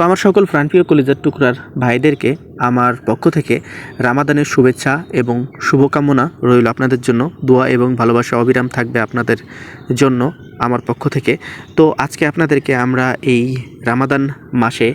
তো আমার সকল প্রাণপ্রিয় কলিজার টুকরার ভাইদেরকে আমার পক্ষ থেকে রামাদানের শুভেচ্ছা এবং শুভকামনা রইল আপনাদের জন্য। দোয়া এবং ভালোবাসা অবিরাম থাকবে আপনাদের জন্য আমার পক্ষ থেকে। তো আজকে আপনাদেরকে আমরা এই রামাদান মাসে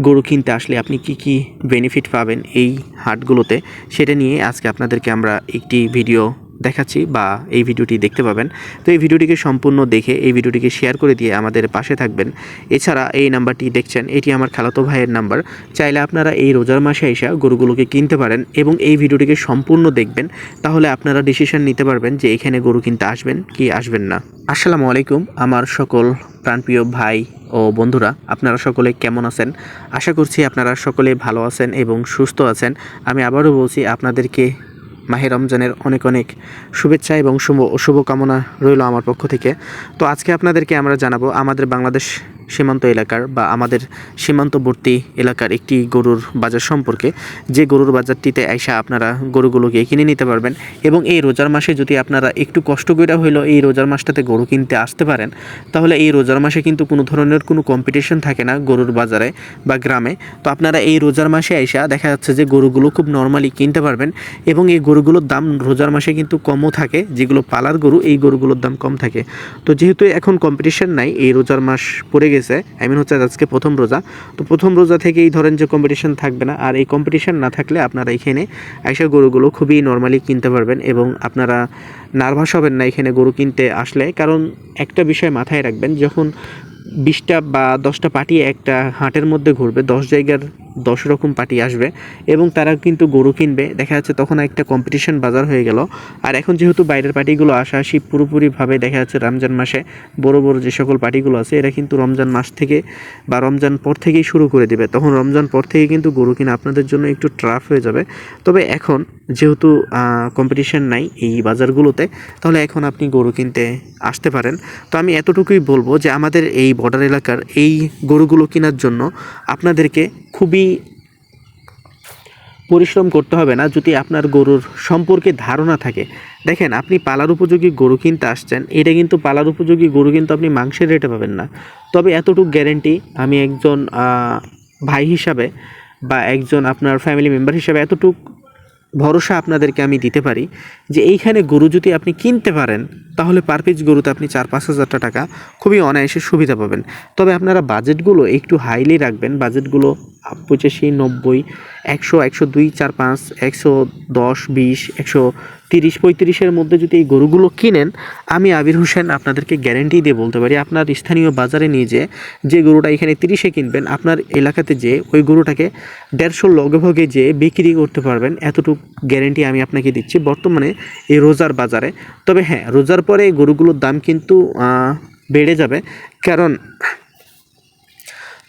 গরু কিনতে আসলে আপনি কি কি বেনিফিট পাবেন এই হাটগুলোতে, সেটা নিয়ে আজকে আপনাদেরকে আমরা একটি ভিডিও দেখাচ্ছি বা এই ভিডিওটি দেখতে পাবেন। তো এই ভিডিওটিকে সম্পূর্ণ দেখে, এই ভিডিওটিকে শেয়ার করে দিয়ে আমাদের পাশে থাকবেন। এছাড়া এই নাম্বারটি দেখছেন, এটি আমার খালাতো ভাইয়ের নাম্বার। চাইলে আপনারা এই রোজার মাসে এসে গরুগুলোকে কিনতে পারেন এবং এই ভিডিওটিকে সম্পূর্ণ দেখবেন। তাহলে আপনারা ডিসিশন নিতে পারবেন যে এখানে গরু কিনতে আসবেন কি আসবেন না। আসসালামু আলাইকুম, আমার সকল প্রাণপ্রিয় ভাই ও বন্ধুরা, আপনারা সকলে কেমন আছেন? আশা করছি আপনারা সকলে ভালো আছেন এবং সুস্থ আছেন। আমি আবারও বলছি, আপনাদেরকে মাহে রমজানের অনেক অনেক শুভেচ্ছা এবং শুভ শুভকামনা রইল আমার পক্ষ থেকে। তো আজকে আপনাদেরকে আমরা জানাব আমাদের বাংলাদেশ সীমান্ত এলাকার বা আমাদের সীমান্তবর্তী এলাকার একটি গরুর বাজার সম্পর্কে, যে গরুর বাজারটিতে আইসা আপনারা গরুগুলোকে কিনে নিতে পারবেন এবং এই রোজার মাসে যদি আপনারা একটু কষ্ট করে হইলেও এই রোজার মাসটাতে গরু কিনতে আসতে পারেন, তাহলে এই রোজার মাসে কিন্তু কোনো ধরনের কোনো কম্পিটিশন থাকে না গরুর বাজারে বা গ্রামে। তো আপনারা এই রোজার মাসে আইসা দেখা যাচ্ছে যে গরুগুলো খুব নর্মালি কিনতে পারবেন এবং এই গরুগুলোর দাম রোজার মাসে কিন্তু কমও থাকে, যেগুলো পালার গরু এই গরুগুলোর দাম কম থাকে। তো যেহেতু এখন কম্পিটিশন নাই, এই রোজার মাস পড়ে গেছে আই মিন হচ্ছে আজকে প্রথম রোজা। তো প্রথম রোজা থেকে এই ধরেন যে কম্পিটিশন থাকবে না, আর এই কম্পিটিশন না থাকলে আপনারা এখানে আইসা গরুগুলো খুবই নর্মালি কিনতে পারবেন এবং আপনারা নার্ভাস হবেন না এখানে গরু কিনতে আসলে। কারণ একটা বিষয় মাথায় রাখবেন, যখন বিশটা বা দশটা পার্টি একটা হাটের মধ্যে ঘুরবে, দশ জায়গার দশ রকম পার্টি আসবে এবং তারা কিন্তু গরু কিনবে। দেখা যাচ্ছে তখন একটা কম্পিটিশন বাজার হয়ে গেল। আর এখন যেহেতু বাইরের পার্টিগুলো আসা আসি পুরোপুরিভাবে দেখা যাচ্ছে রমজান মাসে বড় বড় যে সকল পার্টিগুলো আছে, এরা কিন্তু রমজান মাস থেকে বা রমজান পর থেকেই শুরু করে দেবে। তখন রমজান পর থেকে কিন্তু গরু কিনা আপনাদের জন্য একটু ট্রাফ হয়ে যাবে। তবে এখন যেহেতু কম্পিটিশন নাই এই বাজারগুলোতে, তাহলে এখন আপনি গরু কিনতে আসতে পারেন। তো আমি এতটুকুই বলব যে আমাদের এই বর্ডার এলাকার এই গরুগুলো কেনার জন্য আপনাদেরকে খুবই পরিশ্রম করতে হবে না যদি আপনার গরুর সম্পর্কে ধারণা থাকে। দেখেন, আপনি পালার উপযোগী গরু কিনতে আসছেন, এটা কিন্তু পালার উপযোগী গরু কিন্তু আপনি মাংসের রেটে পাবেন না। তবে এতটুকু গ্যারেন্টি আমি একজন ভাই হিসাবে বা একজন আপনার ফ্যামিলি মেম্বার হিসাবে এতটুক ভরসা আপনাদেরকে আমি দিতে পারি যে এইখানে গরু যদি আপনি কিনতে পারেন, তাহলে পার পিস গরুতে আপনি চার পাঁচ হাজার টাকা খুবই অনায়াসে সুবিধা পাবেন। তবে আপনারা বাজেটগুলো একটু হাইলি রাখবেন। বাজেটগুলো পঁচাশি, নব্বই একশো একশো দুই, চার পাঁচ, একশো দশ, বিশ, একশো তিরিশ, পঁয়ত্রিশের মধ্যে যদি এই গরুগুলো কিনেন, আমি আবির হোসেন আপনাদেরকে গ্যারেন্টি দিয়ে বলতে পারি, আপনার স্থানীয় বাজারে নিয়ে যে যে গরুটা এখানে তিরিশে কিনবেন, আপনার এলাকাতে যে, ওই গরুটাকে দেড়শো লগভগে যে বিক্রি করতে পারবেন, এতটুকু গ্যারেন্টি আমি আপনাকে দিচ্ছি। বর্তমানে এই রোজার বাজারে, তবে হ্যাঁ রোজার পরে গরুগুলোর দাম কিন্তু বেড়ে যাবে। কারণ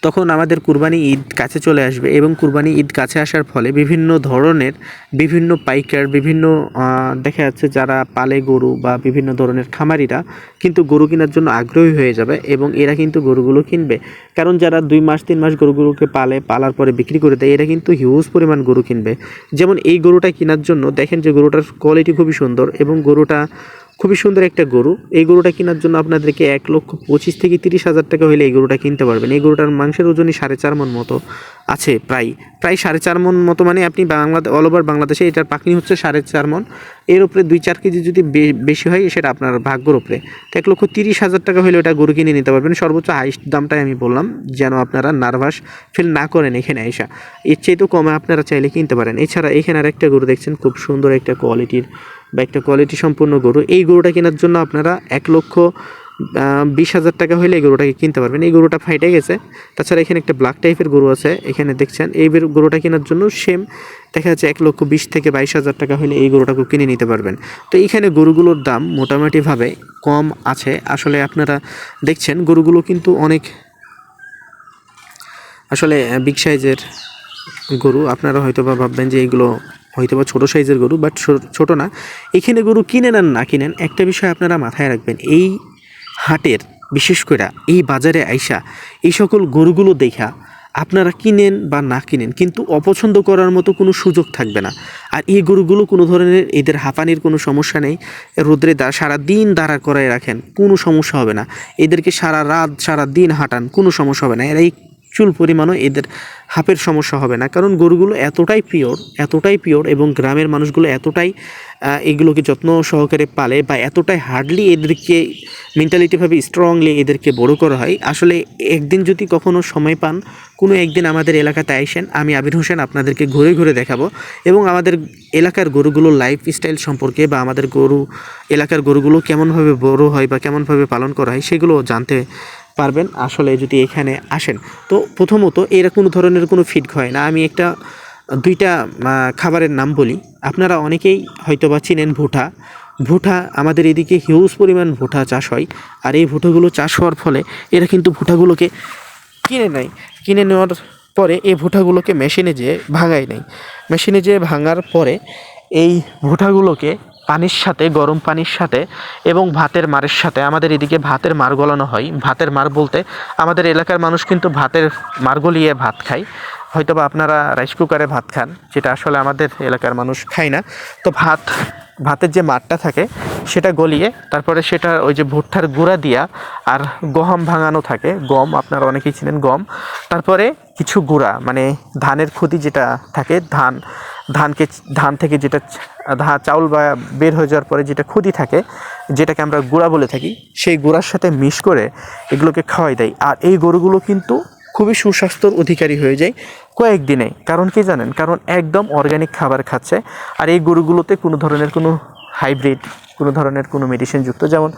তখন আমাদের কুরবানি ঈদ কাছে চলে আসবে এবং কুরবানি ঈদ কাছে আসার ফলে বিভিন্ন ধরনের, বিভিন্ন পাইকার, বিভিন্ন দেখা যাচ্ছে যারা পালে গরু বা বিভিন্ন ধরনের খামারিরা কিন্তু গরু কেনার জন্য আগ্রহী হয়ে যাবে এবং এরা কিন্তু গরুগুলো কিনবে। কারণ যারা দুই মাস, তিন মাস গরুগুলোকে পালে, পালার পরে বিক্রি করে দেয়, এরা কিন্তু হিউজ পরিমাণ গরু কিনবে। যেমন এই গরুটা কেনার জন্য দেখেন যে গরুটার কোয়ালিটি খুবই সুন্দর এবং গরুটা খুবই সুন্দর একটা গরু। এই গরুটা কেনার জন্য আপনাদেরকে এক লক্ষ পঁচিশ থেকে তিরিশ হাজার টাকা হলে এই গরুটা কিনতে পারবেন। এই গরুটার মাংসের ওজনই সাড়ে চার মন মতো আছে প্রায়। প্রায় সাড়ে চার মন মতো মানে আপনি বাংলাদেশ অল ওভার বাংলাদেশে এটার পাকনি হচ্ছে সাড়ে চার মন। এর উপরে দুই চার কেজি যদি বেশি হয়, সেটা আপনার ভাগ্যর উপরে। তো এক লক্ষ তিরিশ হাজার টাকা হলে ওটা গরু কিনে নিতে পারবেন। সর্বোচ্চ হাইস্ট দামটাই আমি বললাম, যেন আপনারা নার্ভাস ফিল না করেন এখানে এসা। এর চাইতেও কমে আপনারা চাইলে কিনতে পারেন। এছাড়া এখানে আর একটা গরু দেখছেন, খুব সুন্দর একটা কোয়ালিটির বা একটা কোয়ালিটি সম্পূর্ণ গরু, এই গরুটা কেনার জন্য আপনারা এক লক্ষ বিশ হাজার টাকা হলে এই গরুটাকে কিনতে পারবেন। এই গরুটা ফাইটে গেছে। তাছাড়া এখানে একটা ব্ল্যাক টাইপের গরু আছে, এখানে দেখছেন, এই গরুটা কেনার জন্য সেম দেখা যাচ্ছে এক লক্ষ বিশ থেকে বাইশ হাজার টাকা হলে এই গরুটাকে কিনে নিতে পারবেন। তো এইখানে গরুগুলোর দাম মোটামুটিভাবে কম আছে। আসলে আপনারা দেখছেন, গরুগুলো কিন্তু অনেক, আসলে বিগ সাইজের গরু, আপনারা হয়তো বা ভাববেন যে এইগুলো হয়তো বা ছোটো সাইজের গরু বাট ছোট না। এখানে গরু কিনে নেন না কিনেন, একটা বিষয় আপনারা মাথায় রাখবেন, এই হাটের, বিশেষ করে এই বাজারে আইসা এই সকল গরুগুলো দেখা, আপনারা কিনেন বা না কিনেন, কিন্তু অপছন্দ করার মতো কোনো সুযোগ থাকবে না। আর এই গরুগুলো কোনো ধরনের এদের হাঁপানির কোনো সমস্যা নেই, রোদ্রে সারা দিন দাঁড়া করায় রাখেন, কোনো সমস্যা হবে না। এদেরকে সারা রাত সারা দিন হাঁটান, কোনো সমস্যা হবে না। এরা চুল পরিমাণও এদের হাপের সমস্যা হবে না। কারণ গরুগুলো এতটাই পিওর এতটাই পিওর এবং গ্রামের মানুষগুলো এতটাই এগুলোকে যত্ন সহকারে পালে বা এতটাই হার্ডলি এদেরকে মেন্টালিটিভাবে স্ট্রংলি এদেরকে বড় করা হয়। আসলে একদিন যদি কখনো সময় পান, কোনো একদিন আমাদের এলাকাতে আইসেন, আমি আবির হোসেন আপনাদেরকে ঘুরে ঘুরে দেখাবো এবং আমাদের এলাকার গরুগুলোর লাইফ স্টাইল সম্পর্কে বা আমাদের গরু, এলাকার গরুগুলো কেমনভাবে বড় হয় বা কেমনভাবে পালন করা হয়, সেগুলো জানতে পারবেন আসলে যদি এখানে আসেন। তো প্রথমত এরা কোনো ধরনের কোনো ফিড হয় না। আমি একটা, দুইটা খাবারের নাম বলি। আপনারা অনেকেই হয়তো বা চিনেন ভুটা ভুটা আমাদের এদিকে হিউজ পরিমাণ ভুঠা চাষ হয়। আর এই ভুটাগুলো চাষ হওয়ার ফলে এরা কিন্তু ভুটাগুলোকে কিনে নেয়। কিনে নেওয়ার পরে এই ভুটাগুলোকে মেশিনে যেয়ে ভাঙায় নেয়। মেশিনে যেয়ে ভাঙার পরে এই ভুটাগুলোকে পানির সাথে, গরম পানির সাথে এবং ভাতের মারের সাথে। আমাদের এদিকে ভাতের মার গলানো হয়। ভাতের মার বলতে আমাদের এলাকার মানুষ কিন্তু ভাতের মার গলিয়ে ভাত খায়। হয়তোবা আপনারা রাইস কুকারে ভাত খান, যেটা আসলে আমাদের এলাকার মানুষ খায় না। তো ভাত, ভাতের যে মারটা থাকে, সেটা গলিয়ে, তারপরে সেটা ওই যে ভুট্টার গুঁড়া দিয়া আর গম ভাঙানো থাকে। গম, আপনারা অনেকেই চিনেন গম। তারপরে কিছু গুঁড়া মানে ধানের খুদি যেটা থাকে, ধান। ধানকে, ধান থেকে যেটা চাউল বা বের হয়ে যাওয়ার পরে যেটা খুদি থাকে, যেটাকে আমরা গুঁড়া বলে থাকি, সেই গুঁড়ার সাথে মিশ করে এগুলোকে খাওয়াই দেয়। আর এই গরুগুলো কিন্তু খুবই সুস্বাস্থ্যর অধিকারী হয়ে যায় কয়েকদিনে। কারণ কি জানেন? কারণ একদম অর্গানিক খাবার খাচ্ছে। আর এই গরুগুলোতে কোনো ধরনের কোনো হাইব্রিড কোনো ধরনের কোনো মেডিসিন যুক্ত। যেমন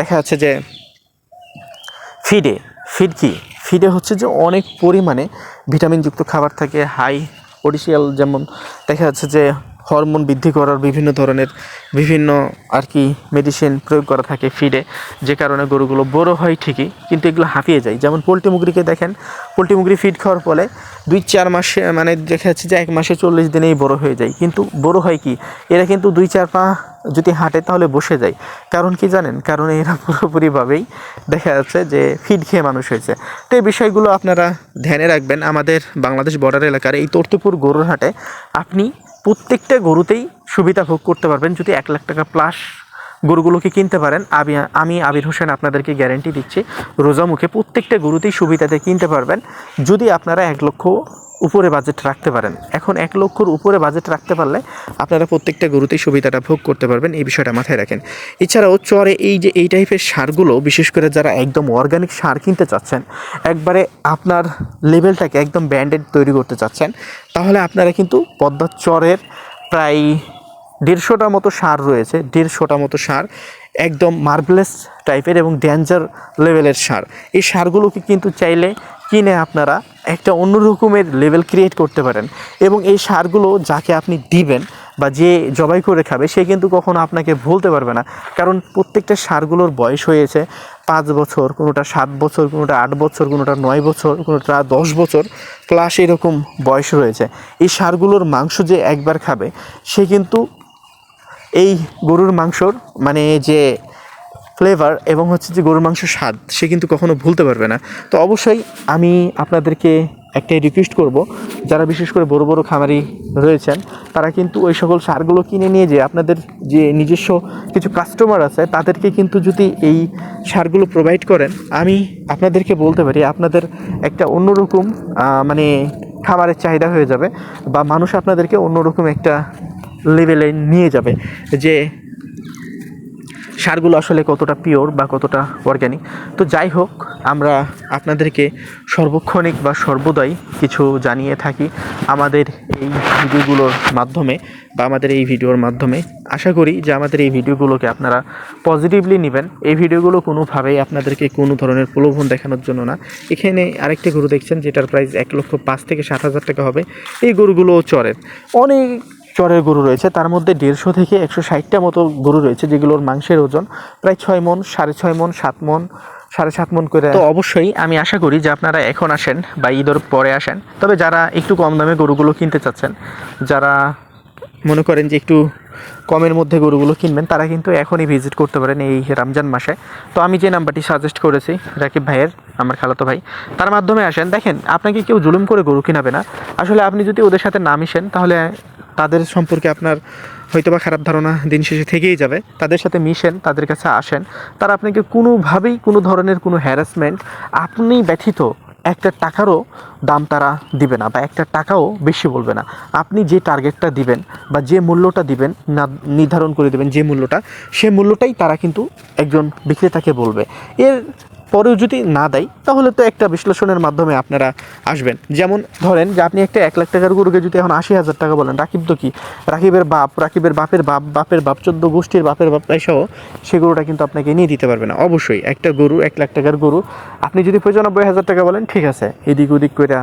দেখা যাচ্ছে যে ফিডে ফিড কি? ফিডে হচ্ছে যে অনেক পরিমাণে ভিটামিনযুক্ত খাবার থাকে হাই পটেশিয়াল যেমন দেখা যাচ্ছে যে হরমোন বৃদ্ধি করার বিভিন্ন ধরনের বিভিন্ন আর কি মেডিসিন প্রয়োগ করা থাকে ফিডে যে কারণে গরুগুলো বড় হয় ঠিকই, কিন্তু এগুলো হাঁপিয়ে যায়। যেমন পোলট্রি মুগরিকে দেখেন, পোলট্রি মুগরি ফিড খাওয়ার ফলে দুই চার মাসে মানে দেখা যাচ্ছে যে এক মাসে চল্লিশ দিনেই বড় হয়ে যায়। কিন্তু বড় হয় কি? এরা কিন্তু দুই চার পা যদি হাঁটে তাহলে বসে যায়। কারণ কি জানেন? কারণ এরা পুরোপুরিভাবেই দেখা যাচ্ছে যে ফিড খেয়ে মানুষ হয়েছে। তো এই বিষয়গুলো আপনারা ধ্যানে রাখবেন। আমাদের বাংলাদেশ বর্ডার এলাকার এই তর্তিপুর গরুর হাটে আপনি প্রত্যেকটা গরুতেই সুবিধা ভোগ করতে পারবেন। যদি এক লাখ টাকা প্লাস গরুগুলোকে কিনতে পারেন আমি আমি আবির হোসেন আপনাদেরকে গ্যারেন্টি দিচ্ছি রোজামুখে প্রত্যেকটা গরুতেই সুবিধাতে কিনতে পারবেন। যদি আপনারা এক লক্ষ উপরে বাজেট রাখতে পারেন। এখন এক লক্ষর উপরে বাজেট রাখতে পারলে আপনারা প্রত্যেকটা গরুতেই সুবিধাটা ভোগ করতে পারবেন, এই বিষয়টা মাথায় রাখেন। এছাড়াও চরে এই যে, এই টাইপের সারগুলো, বিশেষ করে যারা একদম অর্গানিক সার কিনতে চাচ্ছেন, একবারে আপনার লেভেলটাকে একদম ব্যান্ডেড তৈরি করতে চাচ্ছেন, তাহলে আপনারা কিন্তু পদ্মার চরের প্রায় দেড়শোটার মতো সার রয়েছে, দেড়শোটা মতো সার, একদম মার্বেলেস টাইপের এবং ডেঞ্জার লেভেলের সার। এই সারগুলোকে কিন্তু চাইলে কিনে আপনারা একটা অন্য রকমের লেভেল ক্রিয়েট করতে পারেন। এবং এই সারগুলো যাকে আপনি দিবেন বা যে জবাই করে খাবে, সে কিন্তু কখনো আপনাকে ভুলতে পারবে না। কারণ প্রত্যেকটা সারগুলোর বয়স হয়েছে পাঁচ বছর, কোনোটা সাত বছর, কোনোটা আট বছর, কোনোটা নয় বছর, কোনোটা দশ বছর প্লাস এরকম বয়স রয়েছে। এই সারগুলোর মাংস যে একবার খাবে, সে কিন্তু এই গরুর মাংসর মানে যে ফ্লেভার এবং হচ্ছে যে গরুর মাংস স্বাদ, সে কিন্তু কখনো ভুলতে পারবে না। তো অবশ্যই আমি আপনাদেরকে একটাই রিকোয়েস্ট করব, যারা বিশেষ করে বড় বড় খামারি রয়েছেন, তারা কিন্তু ওই সকল সারগুলো কিনে নিয়ে যে আপনাদের যে নিজস্ব কিছু কাস্টমার আছে, তাদেরকে কিন্তু যদি এই সারগুলো প্রোভাইড করেন, আমি আপনাদেরকে বলতে পারি, আপনাদের একটা অন্যরকম মানে খাবারের চাহিদা হয়ে যাবে বা মানুষ আপনাদেরকে অন্যরকম একটা লেভেলে নিয়ে যাবে যে সারগুলো আসলে কতটা পিওর বা কতটা অর্গ্যানিক তো যাই হোক, আমরা আপনাদেরকে সর্বক্ষণিক বা সর্বদাই কিছু জানিয়ে থাকি আমাদের এই ভিডিওগুলোর মাধ্যমে বা আমাদের এই ভিডিওর মাধ্যমে। আশা করি যে আমাদের এই ভিডিওগুলোকে আপনারা পজিটিভলি নেবেন। এই ভিডিওগুলো কোনোভাবেই আপনাদেরকে কোনো ধরনের প্রলোভন দেখানোর জন্য না। এখানে আরেকটা গরু দেখছেন, যেটার প্রাইস এক লক্ষ পাঁচ থেকে সাত হাজার টাকা হবে। এই গরুগুলো চরের। অনেক চরের গরু রয়েছে। তার মধ্যে দেড়শো থেকে একশো ষাটটা মতো গরু রয়েছে, যেগুলোর মাংসের ওজন প্রায় ছয় মন, সাড়ে ছয় মন, সাত মন, সাড়ে সাত মন করে। তো অবশ্যই আমি আশা করি যে আপনারা এখন আসেন বা ঈদের পরে আসেন। তবে যারা একটু কম দামে গরুগুলো কিনতে চাচ্ছেন, যারা মনে করেন যে একটু কমের মধ্যে গরুগুলো কিনবেন, তারা কিন্তু এখনই ভিজিট করতে পারেন এই রমজান মাসে। তো আমি যে নাম্বারটি সাজেস্ট করেছি, রাকিব ভাইয়ের, আমার খালাতো ভাই, তার মাধ্যমে আসেন। দেখেন, আপনাকে কেউ জুলুম করে গরু কিনাবে না। আসলে আপনি যদি ওদের সাথে না মিশেন, তাহলে তাদের সম্পর্কে আপনার হয়তো বা খারাপ ধারণা দিন শেষে থেকেই যাবে। তাদের সাথে মিশেন, তাদের কাছে আসেন। তারা আপনাকে কোনোভাবেই কোনো ধরনের কোনো হ্যারাসমেন্ট আপনি ব্যথিত একটা টাকারও দাম তারা দিবে না বা একটা টাকাও বেশি বলবে না। আপনি যে টার্গেটটা দিবেন বা যে মূল্যটা দিবেন, না, নির্ধারণ করে দেবেন যে মূল্যটা, সে মূল্যটাই তারা কিন্তু একজন বিক্রেতাকে বলবে। এর পরেও যদি না দেয়, তাহলে তো একটা বিশ্লেষণের মাধ্যমে আপনারা আসবেন। যেমন ধরেন যে আপনি একটা এক লাখ টাকার গরুকে যদি এখন আশি হাজার টাকা বলেন, রাকিব তো কি? রাকিবের বাপ, রাকিবের বাপের বাপ বাপের বাপ, চোদ্দ গোষ্ঠীর বাপের বাপ সহ সে গরুটা কিন্তু আপনাকে নিয়ে দিতে পারবে না। অবশ্যই একটা গরু, এক লাখ টাকার গরু, আপনি যদি পঁচানব্বই হাজার টাকা বলেন, ঠিক আছে, এদিক ওদিক করে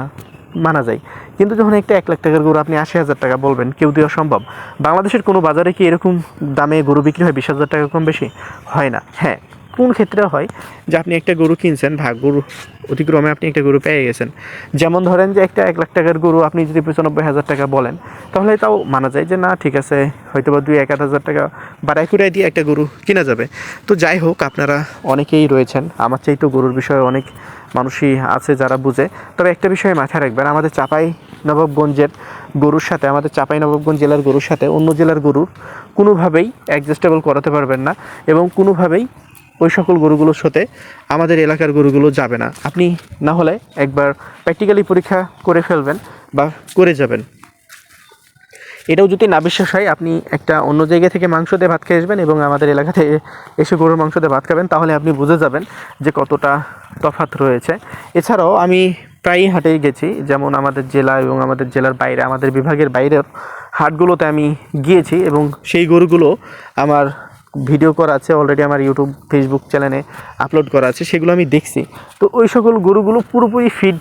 মানা যায়। কিন্তু যখন একটা এক লাখ টাকার গরু আপনি আশি হাজার টাকা বলবেন, কেউ দেওয়া সম্ভব? বাংলাদেশের কোনো বাজারে কি এরকম দামে গরু বিক্রি হয়, বিশ হাজার টাকা কম বেশি? হয় না। হ্যাঁ কোন ক্ষেত্রে হয় যে আপনি একটা গরু কিনছেন, ভাগ গরু অতিক্রমে আপনি একটা গরু পেয়ে গেছেন। যেমন ধরেন যে একটা এক লাখ টাকার গরু আপনি যদি পঁচানব্বই হাজার টাকা বলেন, তাহলে তাও মানা যায় যে না, ঠিক আছে হয়তো বা দুই এক হাজার টাকা বাড়াই কুড়াই দিয়ে একটা গরু কিনা যাবে। তো যাই হোক, আপনারা অনেকেই রয়েছেন, আমার চাইতেও গরুর বিষয়ে অনেক মানুষই আছে যারা বুঝে। তবে একটা বিষয়ে মাথায় রাখবেন, আমাদের চাপাই নবাবগঞ্জের গরুর সাথে, আমাদের চাপাই নবাবগঞ্জ জেলার গরুর সাথে অন্য জেলার গরুর কোনোভাবেই অ্যাডজাস্টেবল করাতে পারবেন না এবং কোনোভাবেই ওই সকল গরুগুলোর সাথে আমাদের এলাকার গরুগুলো যাবে না। আপনি না হলে একবার প্র্যাকটিক্যালি পরীক্ষা করে ফেলবেন বা করে যাবেন। এটাও যদি না বিশ্বাস হয়, আপনি একটা অন্য জায়গা থেকে মাংস দিয়ে ভাত খেয়ে আসবেন এবং আমাদের এলাকাতে এসে গরুর মাংস দিয়ে ভাত খাবেন, তাহলে আপনি বুঝে যাবেন যে কতটা তফাৎ রয়েছে। এছাড়াও আমি প্রায়ই হাটেই গেছি, যেমন আমাদের জেলা এবং আমাদের জেলার বাইরে, আমাদের বিভাগের বাইরের হাটগুলোতে আমি গিয়েছি এবং সেই গরুগুলো আমার ভিডিও করা আছে অলরেডি আমার ইউটিউব ফেসবুক চ্যানেলে আপলোড করা আছে, সেগুলো আমি দেখছি। তো ওই সকল গরুগুলো পুরোপুরি ফিড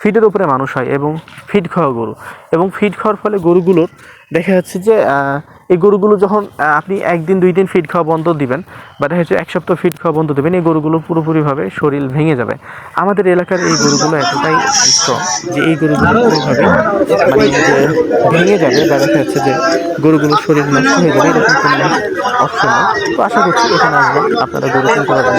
ফিডের উপরে মানুষ হয় এবং ফিড খাওয়া গরু। এবং ফিড খাওয়ার ফলে গরুগুলোর দেখা যাচ্ছে যে এই গরুগুলো যখন আপনি একদিন, দুই দিন ফিড খাওয়া বন্ধ দিবেন, বা দেখা যাচ্ছে এক সপ্তাহ ফিড খাওয়া বন্ধ দেবেন, এই গরুগুলো পুরোপুরিভাবে শরীর ভেঙে যাবে। আমাদের এলাকার এই গরুগুলো এতটাই স্ট্রং যে এই গরুগুলো পুরোভাবে মানে ভেঙে যাবে, বা দেখা যাচ্ছে যে গরুগুলোর শরীর নষ্ট হয়ে যাবে, এরকম কোনো অপশন তো আশা করছি এখানে আসবেন, আপনারা গরু কিনতে পারবেন।